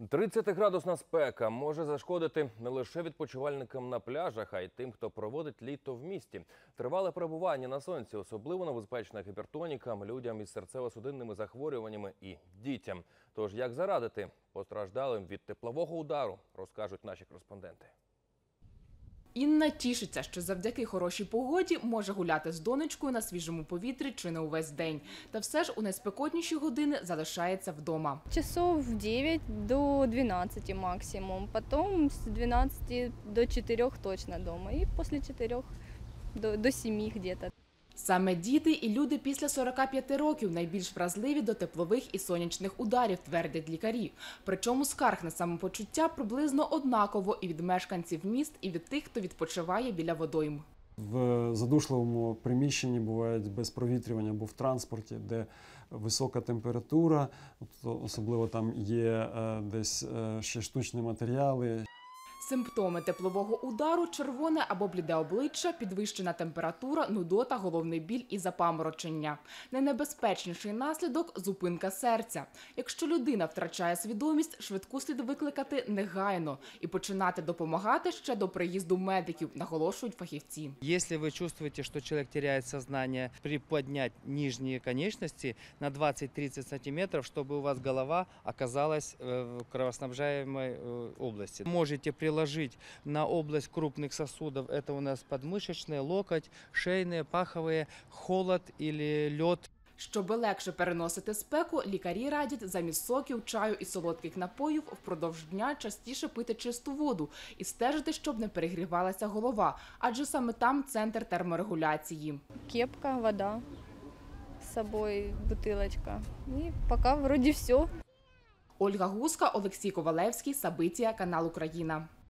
30-градусна спека може зашкодити не лише відпочивальникам на пляжах, а й тим, хто проводить літо в місті. Тривале перебування на сонці особливо небезпечна гіпертонікам, людям із серцево-судинними захворюваннями і дітям. Тож як зарадити постраждалим від теплового удару, розкажуть наші кореспонденти. Інна тішиться, що завдяки хорошій погоді може гуляти з донечкою на свіжому повітрі чи не увесь день. Та все ж у найспекотніші години залишається вдома. Часов в 9 до 12 максимум. Потом з 12 до 4 точно вдома і після 4 до, до 7 где-то. Саме діти і люди після 45 років найбільш вразливі до теплових і сонячних ударів, твердять лікарі. Причому скарг на самопочуття приблизно однаково і від мешканців міст, і від тих, хто відпочиває біля водойм. В задушливому приміщенні бувають без провітрювання або в транспорті, де висока температура, тобто особливо там є е, десь е, ще штучні матеріали, Симптоми теплового удару червоне або бліде обличчя, підвищена температура, нудота, головний біль і запаморочення. Найнебезпечніший наслідок зупинка серця. Якщо людина втрачає свідомість, швидку слід викликати негайно і починати допомагати ще до приїзду медиків, наголошують фахівці. Если вы чувствуете, что человек теряет сознание, приподнять нижние конечности на 20-30 сантиметров, чтобы у вас голова оказалась э, в кровоснабжаемой э, области. Можете приложить на область крупных сосудов, это у нас подмышечные, локоть, шейные, паховые, холод или лед. Щоби легше переносити спеку, лікарі радять замість соків, чаю і солодких напоїв впродовж дня частіше пити чисту воду і стежити, щоб не перегрівалася голова, адже саме там центр терморегуляції. Кепка, вода с собой, бутылочка. И пока вроде все. Ольга Гуска, Олексій Ковалевський, Сабиція, канал Україна.